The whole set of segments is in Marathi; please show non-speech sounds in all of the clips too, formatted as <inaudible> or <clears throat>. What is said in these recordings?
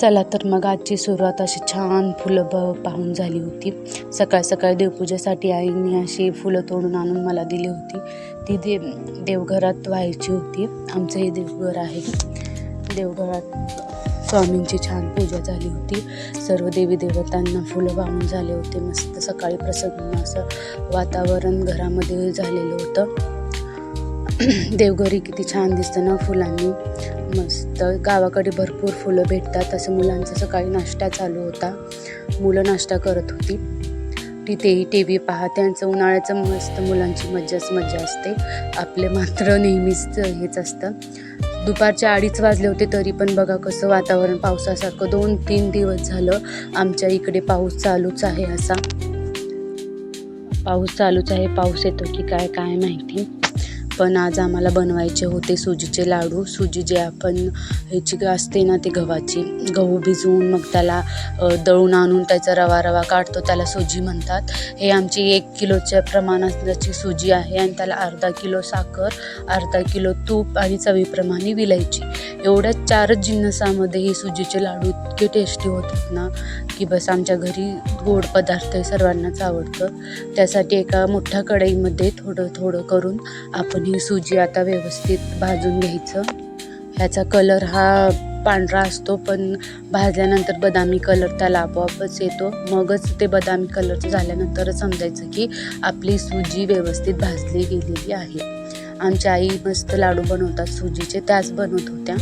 चला तर मग आजची सुरुवात अशी छान फुलं ब पाहून झाली होती. सकाळ सकाळी देवपूजेसाठी आईने अशी फुलं तोडून आणून मला दिली होती. ती देव देवघरात व्हायची होती. आमचं हे देवघर आहे. देवघरात स्वामींची छान पूजा झाली होती. सर्व देवी देवतांना फुलं वाहून झाले होते. मस्त सकाळी प्रसन्न असं वातावरण घरामध्ये झालेलं होतं. <clears throat> देवघरी किती छान दिसतं ना फुलांनी. मस्त. गावाकडे भरपूर फुलं भेटतात. तसं मुलांचा सकाळी नाश्ता चालू होता. मुलं नाश्ता करत होती. तिथेही टी व्ही पहा. त्यांचं उन्हाळ्याचं मस्त मुलांची मज्जाच मज्जा असते. आपले मात्र नेहमीच हेच असतं. दुपारचे अडीच वाजले होते तरी पण बघा कसं वातावरण. पावसासारखं दोन तीन दिवस झालं आमच्या इकडे पाऊस चालूच आहे असा. पाऊस चालूच आहे. पाऊस येतो की काय काय माहिती. पण आज आम्हाला बनवायचे होते सुजीचे लाडू. सुजी जे आपण ह्याची असते ना ते गव्हाची. गहू भिजवून मग त्याला दळून आणून त्याचा रवा रवा काढतो त्याला सुजी म्हणतात. हे आमची एक किलोच्या प्रमाणाची सुजी आहे आणि त्याला अर्धा किलो साखर अर्धा किलो तूप आणि चवीप्रमाणे विलायची. एवढ्या चारच जिन्नसामध्ये हे सुजीचे लाडू इतके टेस्टी होतात ना. की बस आमच्या घरी गोड पदार्थ हे सर्वांनाच आवडतं. त्यासाठी एका मोठ्या कढईमध्ये थोडं थोडं करून आपण ही सुजी आता व्यवस्थित भाजून घ्यायचं. ह्याचा कलर हा पांढरा असतो पण भाजल्यानंतर बदामी कलर त्याला आपोआपच येतो. मगच ते बदामी कलरचं झाल्यानंतरच समजायचं की आपली सुजी व्यवस्थित भाजली गेलेली आहे. आमच्या आई मस्त लाडू बनवतात सुजीचे त्याच बनवत होत्या.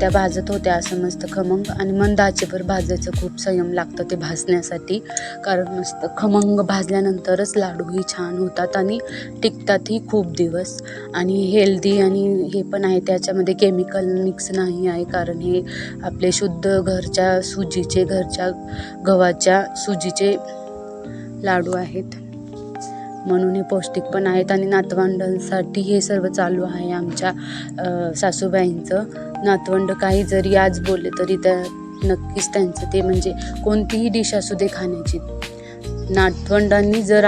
त्या भाजत होत्या असं मस्त खमंग आणि मंद आचेवर भाजायचं खूप संयम लागतं ते भाजण्यासाठी. कारण मस्त खमंग भाजल्यानंतरच लाडूही छान होतात आणि टिकतातही खूप दिवस. आणि हेल्दी आणि हे पण आहे त्याच्यामध्ये केमिकल मिक्स नाही आहे कारण हे आपले शुद्ध घरच्या सुजीचे घरच्या गव्हाच्या सुजीचे लाडू आहेत. म्हणून हे पौष्टिक पण आहेत आणि नातवंडांसाठी हे सर्व चालू आहे आमच्या सासूबाईंचं. नातवंड काही जरी आज बोलले तरी त्या नक्कीच त्यांचं ते म्हणजे कोणतीही डिश असू दे खाण्याची. नातवंडांनी जर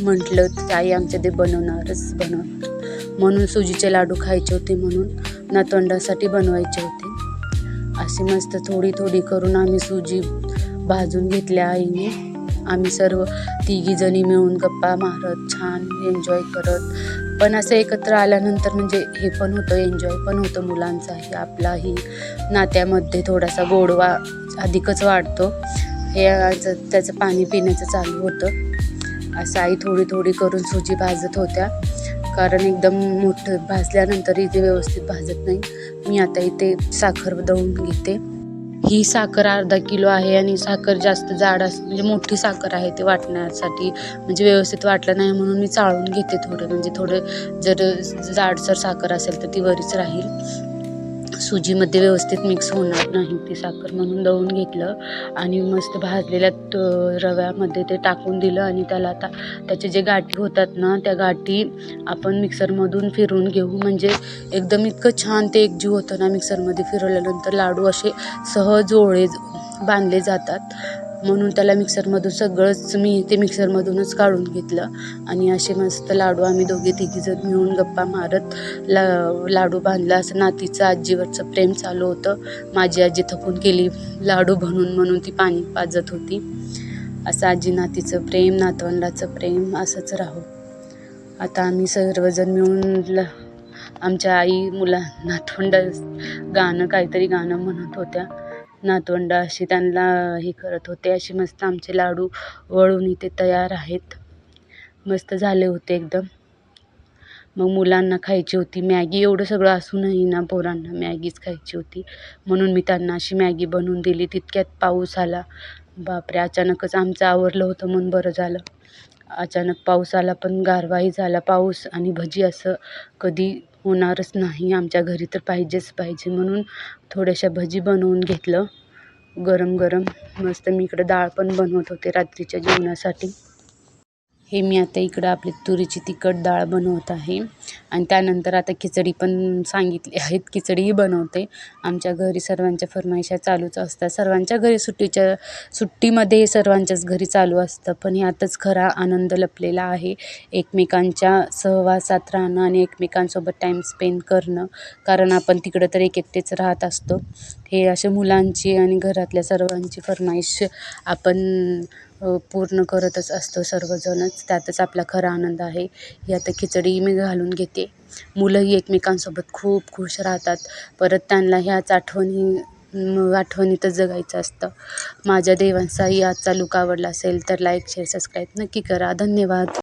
म्हटलं तर आई आमच्या ते बनवणारच बनवणार. म्हणून सुजीचे लाडू खायचे होते म्हणून नातवंडासाठी बनवायचे होते. असे मस्त थोडी थोडी करून आम्ही सुजी भाजून घेतल्या आईने. आम्ही सर्व तिघीजणी मिळून गप्पा मारत छान एन्जॉय करत. पण असं एकत्र आल्यानंतर म्हणजे हे पण होतं एन्जॉय पण होतं मुलांचाही आपलाही. नात्यामध्ये थोडासा गोडवा अधिकच वाढतो. हे त्याचं पाणी पिण्याचं चालू होतं. असं आई थोडी थोडी करून सुजी भाजत होत्या. कारण एकदम मोठं भाजल्यानंतर इथे व्यवस्थित भाजत नाही. मी आता इथे साखर दळून घेते. ही साखर अर्धा किलो आहे आणि साखर जास्त जाड अस म्हणजे मोठी साखर आहे ते वाटण्यासाठी म्हणजे व्यवस्थित वाटलं नाही म्हणून मी चाळून घेते थोडं. म्हणजे थोडं जर जाडसर साखर असेल तर ती वरीच राहील. सुजीमध्ये व्यवस्थित मिक्स होणार नाही ती साखर म्हणून दळून घेतलं आणि मस्त भाजलेल्या त- रव्यामध्ये ते टाकून दिलं आणि त्याला आता त्याचे जे गाठी होतात ना त्या गाठी आपण मिक्सरमधून फिरून घेऊ. म्हणजे एकदम इतकं छान ते एकजीव होतं ना मिक्सरमध्ये फिरवल्यानंतर लाडू असे सहज ओळे बांधले जातात. म्हणून त्याला मिक्सरमधून सगळंच मी ते मिक्सरमधूनच काढून घेतलं. आणि असे मस्त लाडू आम्ही दोघे तिघीजण मिळून गप्पा मारत ला लाडू बांधला. असं नातीचं आजीवरचं प्रेम चालू होतं. माझी आजी थकून गेली. लाडू बनून म्हणून ती पाणी पाजत होती. असं आजी नातीचं प्रेम नातवंडाचं प्रेम असंच राहू. आता आम्ही सर्वजण मिळून ल आमच्या आई मुला नातवंड गाणं काहीतरी गाणं म्हणत होत्या. नातवंड अशी त्यांना हे करत होते. असे मस्त आमचे लाडू वळून इथे तयार आहेत. मस्त झाले होते एकदम. मग मुलांना खायची होती. मॅगी एवढं सगळं असूनही ना पोरांना मॅगीच खायची होती. म्हणून मी त्यांना अशी मॅगी बनवून दिली. तितक्यात पाऊस आला. बापरे! अचानकच आमचं आवरलं होतं म्हणून बरं झालं. अचानक पाऊस आला पण गारवाही झाला. पाऊस आणि भजी असं कधी होणारच नाही. आमच्या घरी तर पाहिजेच पाहिजे म्हणून थोड्याशा भजी बनवून घेतलं. गरम गरम मस्त मी इकडं डाळ पण बनवत होते रात्रीच्या जेवणासाठी. हे मी आता इकडं आपली तुरीची तिखट डाळ बनवत आहे. आणि त्यानंतर आता खिचडी पण सांगितली आहेत खिचडीही बनवते. आमच्या घरी सर्वांच्या फरमाईशा चालूच असतात. सर्वांच्या घरी सुट्टीच्या सुट्टीमध्ये सर्वांच्याच घरी चालू असतं. पण यातच खरा आनंद लपलेला आहे. एकमेकांच्या सहवासात राहणं आणि एकमेकांसोबत टाईम स्पेंड करणं. कारण आपण तिकडं तर एक एकटेच राहत असतो. हे असे मुलांची आणि घरातल्या सर्वांची फरमाईश आपण पूर्ण करतच असतो सर्वजणच. त्यातच आपला खरा आनंद आहे. ही आता खिचडी मी घालून घेते. मुलंही एकमेकांसोबत खूप खुश राहतात. परत त्यांना ह्याच आठवणी आठवणीतच जगायचं असतं. माझ्या देवांचाही आजचा लूक आवडला असेल तर लाईक शेअर सबस्क्राईब नक्की करा. धन्यवाद.